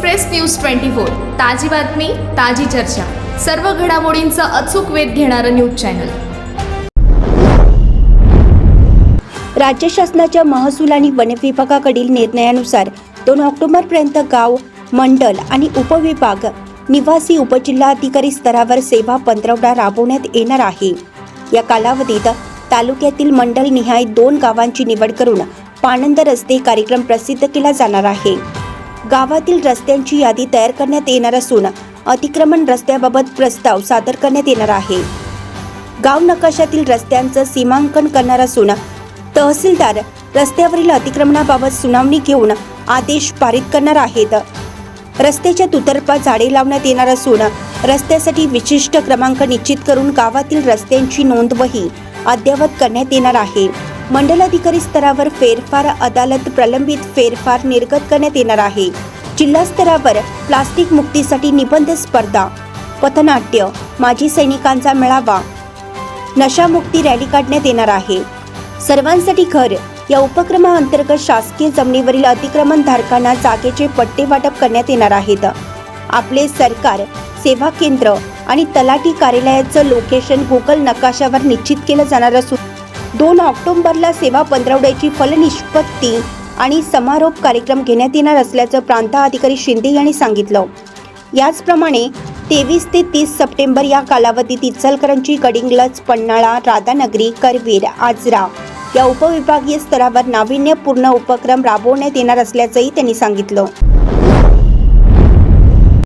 Express news twenty four. ताजी बातमी ताजी चर्चा. सर्व घडामोडींचा अचूक वेध घेणारं न्यूज चॅनल. राज्य शासनाच्या महसूल आणि वन विभागाकडील निर्णयानुसार दोन ऑक्टोबरपर्यंत गाव मंडल आणि उपविभाग निवासी उपजिल्हाधिकारी स्तरावर सेवा पंधरवडा राबवण्यात येणार आहे. या कालावधीत तालुक्यातील मंडल निहाय दोन गावांची निवड करून पाणंद रस्ते कार्यक्रम प्रसिद्ध केला जाणार आहे. गावातील रस्त्यांची यादी तयार करण्यात येणार असून अतिक्रमण रस्त्याबाबत प्रस्ताव सादर करण्यात येणार आहे. गाव नकाशातील रस्त्यांचं सीमांकन करणार असून तहसीलदार रस्त्यावरील अतिक्रमणाबाबत सुनावणी घेऊन आदेश पारित करणार आहेत. रस्त्याच्या दुतर्फा झाडे लावण्यात येणार असून रस्त्यासाठी विशिष्ट क्रमांक निश्चित करून गावातील रस्त्यांची नोंदवही अद्ययावत करण्यात येणार आहे. मंडलाधिकारी स्तरावर फेरफार अदालत प्रलंबित फेरफार निर्गत करण्यात येणार आहे. जिल्हा स्तरावर प्लास्टिक मुक्तीसाठी निबंध स्पर्धा पथनाट्य माजी सैनिकांचा मेळावा नशामुक्ती रॅली काढण्यात येणार आहे. सर्वांसाठी घर या उपक्रमाअंतर्गत शासकीय जमिनीवरील अतिक्रमण धारकांना जागेचे पट्टे वाटप करण्यात येणार आहेत. आपले सरकार सेवा केंद्र आणि तलाठी कार्यालयाचं लोकेशन गुगल नकाशावर निश्चित केलं जाणार असून दोन ऑक्टोबरला सेवा पंधरवड्याची फलनिष्पत्ती आणि समारोप कार्यक्रम घेण्यात येणार असल्याचं प्रांताधिकारी शिंदे यांनी सांगितलं. याचप्रमाणे तेवीस ते तीस सप्टेंबर या कालावधीत इचलकरंजी गडिंग्लज पन्हाळा राधानगरी करवीर आजरा या उपविभागीय स्तरावर नाविन्यपूर्ण उपक्रम राबवण्यात येणार असल्याचंही त्यांनी सांगितलं.